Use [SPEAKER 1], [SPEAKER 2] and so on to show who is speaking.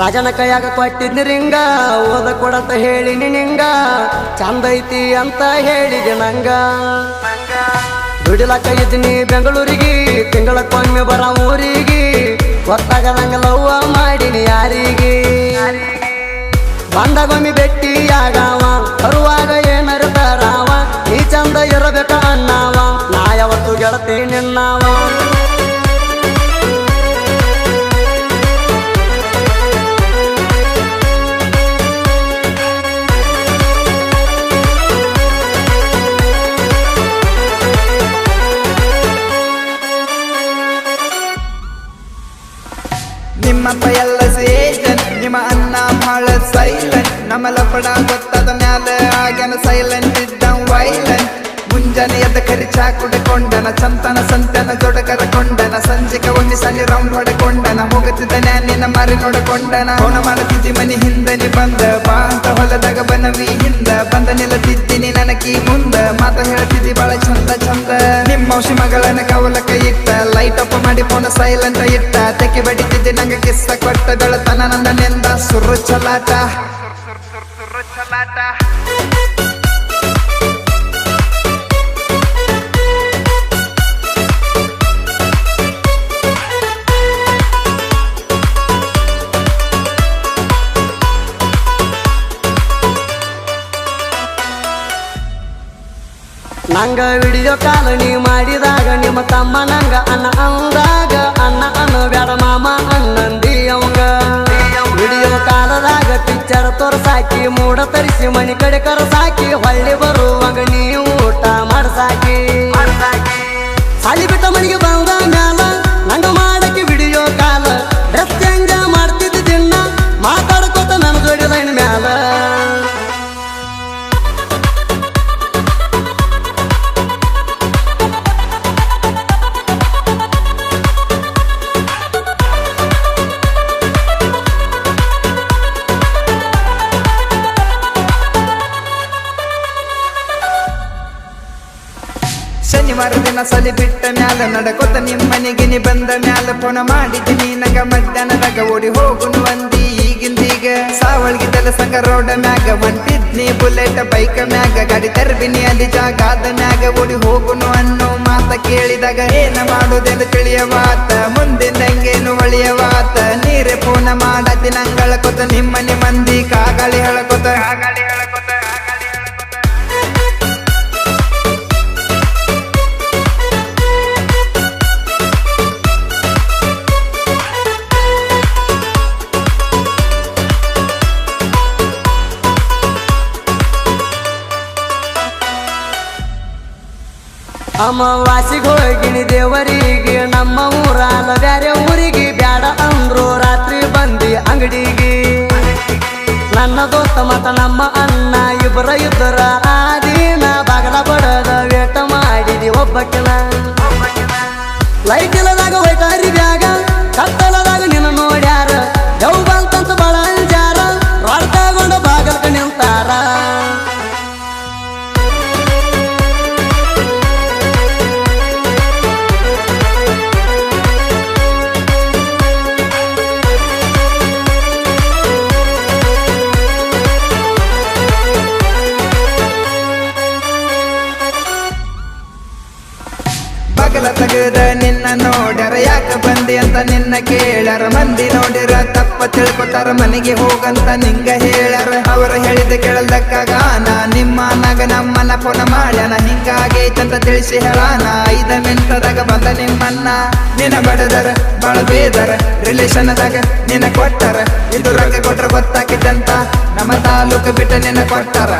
[SPEAKER 1] ರಾಜನ ಕೈಯಾಗ ಕೊಟ್ಟಿದ್ನಿ ರಿಂಗ, ಓದ ಕೊಡತ ಹೇಳಿನಿ ನಿಂಗ ಚಂದೈತಿ ಅಂತ ಹೇಳಿದೆ ನಂಗ. ದುಡಿಲಕ್ಕ ಇದ್ದೀನಿ ಬೆಂಗಳೂರಿಗೆ, ತಿಂಗಳಕ್ಕೊಮ್ಮೆ ಬರ ಊರಿಗೆ ಗೊತ್ತಾಗದಂಗ ಲವ್ವ ಮಾಡಿನಿ ಯಾರಿಗೆ. ಬಂದಾಗೊಮ್ಮೆ ಭೇಟಿಯಾಗವ ಬರುವಾಗ ಏನರು ತರಾವ ಈ ಚಂದ ಇರಬೇಕ ಅನ್ನವ, ನಾ ಯಾವತ್ತು ಗೆಳತಿ ನಿನ್ನವ.
[SPEAKER 2] ನಮ್ಮ ಲಪಡ ಗೊತ್ತಾದ ಮ್ಯಾಲೆ ಆಗ್ಯಾನ ಸೈಲೆಂಟ್ ಇದ್ದ ವೈಲೆಂಟ್ ಮುಂಜಾನೆ ಎದ್ದ ಕರಿ ಚಾ ಕುಡಿಕೊಂಡನ, ಚಂತನ ಸಂತನ ಜೋಡ ಕೊಂಡನ ಸಂಜೆಗೆ ಒಮ್ಮೆ ಸಲಿ ರೌಂಡ್ ಹೊಡೆಕೊಂಡನ ಹೋಗುತ್ತಿದ್ದ ನಿನ್ನ ಮಾರಿ ನೋಡಿಕೊಂಡನ. ಅವನ ಮಾಡುತ್ತಿದ್ದಿ ಮನಿ ಹಿಂದನಿ ಬಂದ, ಬಾ ಅಂತ ಹೊಲದಾಗ ಬನವಿ ಹಿಂದ, ಬಂದ ನಿಲ್ಲತಿದ್ದೀನಿ ನನಕಿ ಮುಂದ. ಮಾತ ಹೇಳ್ತಿದ್ದಿ ಬಾಳ ಚಂದ ಔಷಿ ಮಗಳನ್ನ ಕವಲಕ ಇಟ್ಟ ಲೈಟ್ ಅಪ್ ಮಾಡಿ ಫೋನ್ ಸೈಲೆಂಟ್ ಇಟ್ಟ ತೆಕ್ಕಿ ಬಡಿತಿದ್ದೆ ನಂಗೆ ಕಿಸ್ಸ ಕೊಟ್ಟ ಬೆಳತನ ನಂದನೆಂದ ಸುರ್ರು ಚಲಾಟ ಸುರು ಚಲಾಟ
[SPEAKER 1] ನಂಗ ವಿಡಿಯೋ ಕಾಲ್ ನೀ ಮಾಡಿದಾಗ ನಿಮ್ಮ ತಮ್ಮ ನಂಗ ಅನ್ನ ಅಂದಾಗ ಅನ್ನ ಅನ್ನ ಬ್ಯಾಡ ಮಾಮ ಅನ್ನಂದಿ ಅವಂಗ. ವಿಡಿಯೋ ಕಾಲದಾಗ ಪಿಕ್ಚರ್ ತೋರ್ಸಾಕಿ ಮೂಡ ತರಿಸಿ ಮನಿ ಕಡೆ ಕರಸಾಕಿ ಹೊಳ್ಳಿ ಬರುವಾಗ ನೀವು ಊಟ ಮಾಡ್ಸಾಕಿ. ಸಾಲಿ ಬಿಟ್ಟ ಮನೆಗೆ ಬಂದ
[SPEAKER 2] ಸಲಿ ಬಿಟ್ಟ ಮ್ಯಾಲ ನಡಕೊತ ನಿಮ್ಮನೆಗೆ ನೀ ಬಂದ ಮ್ಯಾಲ ಫೋನ ಮಧ್ಯಾಹ್ನ ನಗ ಮಧ್ಯಾಹ್ನದಾಗ ಓಡಿ ಹೋಗುನು ಅಂದಿ. ಈಗಿಂದೀಗ ಸಾವಳ್ಗಿ ಸಂಗ ರೋಡ ಮ್ಯಾಗ ಹೊಂಟಿದ್ನಿ ಬುಲೆಟ್ ಬೈಕ್ ಮ್ಯಾಗ ಗಾಡಿ ತರ್ಬಿನಿ ಅಲ್ಲಿ ಜಾಗಾದ ಮ್ಯಾಗ ಓಡಿ ಹೋಗುನು ಅನ್ನೋ ಮಾತ ಕೇಳಿದಾಗ ಏನ ಮಾಡೋದೆಂದು ತಿಳಿಯವಾತ. ಮುಂದಿನಂಗೇನು ಒಳಿಯವಾತ ನೀರೇ ಫೋನ ಮಾಡತಿ ನಂಗಳ ಕೊತ, ನಿಮ್ಮನೆ ಮಂದಿ ಕಾಗಾಳಿ ಹೇಳಕೊತ. ಕಾಗಾಳಿ
[SPEAKER 1] ಅಮಾವಾಸಿಗೆ ಹೋಗಿನಿ ದೇವರಿಗೆ, ನಮ್ಮ ಊರಾಲ ಬ್ಯಾರೆ ಊರಿಗೆ ಬ್ಯಾಡ ಅಂದ್ರು ರಾತ್ರಿ ಬಂದಿ ಅಂಗಡಿಗೆ. ನನ್ನ ದೋಸ್ತ ಮತ ನಮ್ಮ ಅಣ್ಣ ಇಬ್ಬರ ಇದ್ದರ ಆದಿನ ದಿನ ಬಾಗಲ ಬಡದ ವೇಟ ಮಾಡಿದಿ ಒಬ್ಬಕ್ಕಿನ. ಲೈಟ್ ನಿನ್ನ ನೋಡ್ಯಾರ
[SPEAKER 2] ಯಾಕ ಬಂದಿ ಅಂತ ನಿನ್ನ ಕೇಳ್ಯಾರ? ಮಂದಿ ನೋಡಿರ ತಪ್ಪ ತಿಳ್ಕೊತಾರ, ಮನೆಗೆ ಹೋಗಂತ ನಿಂಗ ಹೇಳ್ಯಾರ. ಅವರ ಹೇಳಿದ ಕೇಳದಕ್ಕಾಗ ನಾ ನಿಮ್ಮ ನಗ ನಮ್ಮನ್ನ ಫೋನ ಮಾಡ್ಯಾನ. ಹಿಂಗಾಗೈತಂತ ತಿಳಿಸಿ ಹೇಳಾನ. ಐದ ಮಿಂಟದಾಗ ಬಂದ ನಿಮ್ಮನ್ನ. ನಿನ್ನ ಬಡದರ ಬಾಳ ಬೇದರ. ರಿಲೇಷನ್ದಾಗ ನಿನ್ನ ಕೊಟ್ಟಾರ. ಇದು ರಂಗ ಕೊಟ್ರ ಗೊತ್ತಾಕಿದ್ದಂತ ನಮ್ಮ ತಾಲೂಕು ಬಿಟ್ಟ ನಿನ್ನ ಕೊಟ್ಟಾರ.